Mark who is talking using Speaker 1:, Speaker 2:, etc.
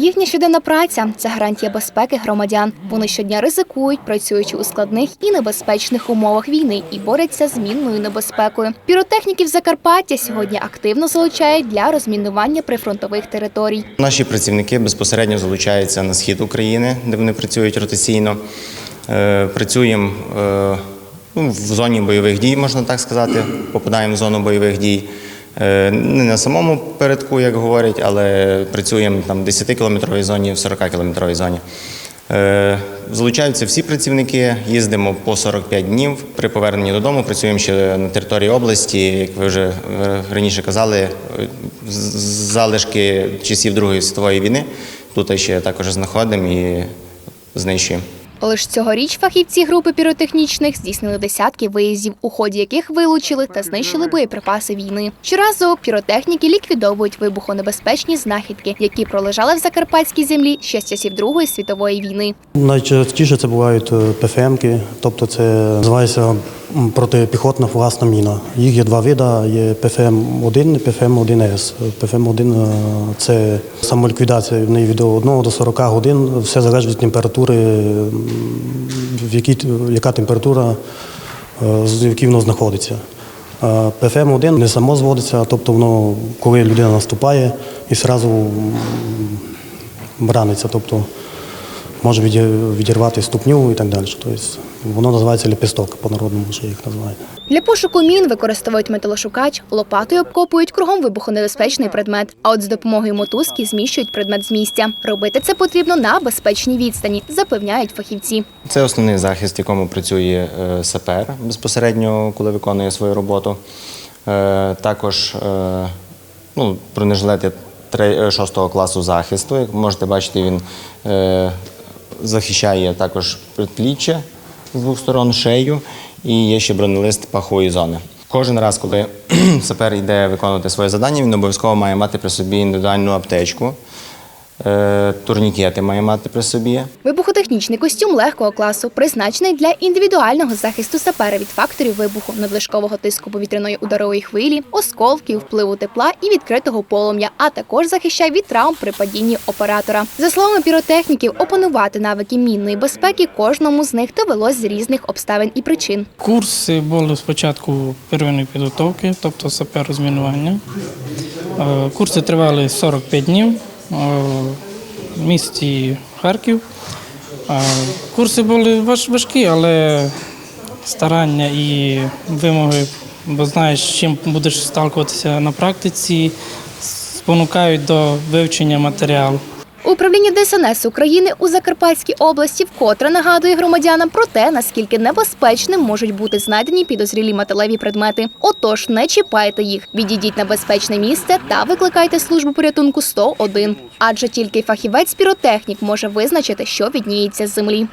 Speaker 1: Їхня щоденна праця це гарантія безпеки громадян. Вони щодня ризикують, працюючи у складних і небезпечних умовах війни і борються з мінною небезпекою. Піротехніків Закарпаття сьогодні активно залучають для розмінування прифронтових територій.
Speaker 2: Наші працівники безпосередньо залучаються на схід України, де вони працюють ротаційно. Е, Працюємо е, ну, в зоні бойових дій, можна так сказати. Попадаємо в зону бойових дій. Е, Не на самому передку, як говорять, але працюємо там в 10-кілометровій зоні, в 40-кілометровій зоні. Е, Залучаються всі працівники, їздимо по 45 днів. При поверненні додому працюємо ще на території області, як ви вже е, раніше казали, залишки часів Другої світової війни. Тут ще також знаходимо і знищуємо.
Speaker 1: Лише цьогоріч фахівці групи піротехнічних здійснили десятки виїздів, у ході яких вилучили та знищили боєприпаси війни. Щоразу піротехніки ліквідовують вибухонебезпечні знахідки, які пролежали в закарпатській землі ще з часів Другої світової війни.
Speaker 3: Найчастіше це бувають е, ПФМки, тобто це називається протипіхотна фугасна міна. Їх є два види: є ПФМ-1 і ПФМ-1С. ПФМ-1 е, це самоліквідація в неї від 1 до 40 годин. Все залежить від температури, в якій, яка температура, е, з якій воно знаходиться. ПФМ-1 не само зводиться, тобто воно, коли людина наступає і одразу браниться. Тобто може відір- відірвати ступню і так далі. Тобто воно називається ліпісток по-народному, що їх називають.
Speaker 1: Для пошуку мін використовують металошукач, лопатою обкопують кругом вибухонебезпечний предмет. А от з допомогою мотузки зміщують предмет з місця. Робити це потрібно на безпечній відстані, запевняють фахівці.
Speaker 2: Це основний захист, в якому працює е, сапер безпосередньо, коли виконує свою роботу. Е, Також е, ну, бронежилети 6 класу захисту. Як можете бачити, він захищає також предпліччя з двох сторон шею і є ще бронелист пахової зони. Кожен раз, коли сапер йде виконувати своє завдання, він обов'язково має мати при собі індивідуальну аптечку, турнікети має мати при собі.
Speaker 1: Вибухотехнічний костюм легкого класу призначений для індивідуального захисту сапера від факторів вибуху, надлишкового тиску повітряної ударової хвилі, осколків, впливу тепла і відкритого полум'я, а також захищає від травм при падінні оператора. За словами піротехніків, опанувати навики мінної безпеки кожному з них довелось з різних обставин і причин.
Speaker 4: Курси були спочатку первинної підготовки, тобто сапер розмінування. Е, Курси тривали 45 днів е, в місті Харків. Е, Курси були важкі, але старання і вимоги, бо знаєш, з чим будеш сталкуватися на практиці, спонукають до вивчення матеріалу.
Speaker 1: Управління ДСНС України у Закарпатській області вкотре нагадує громадянам про те, наскільки небезпечним можуть бути знайдені підозрілі металеві предмети. Отож, не чіпайте їх, відійдіть на безпечне місце та викликайте службу порятунку 101. Адже тільки фахівець піротехнік може визначити, що відніється з землі.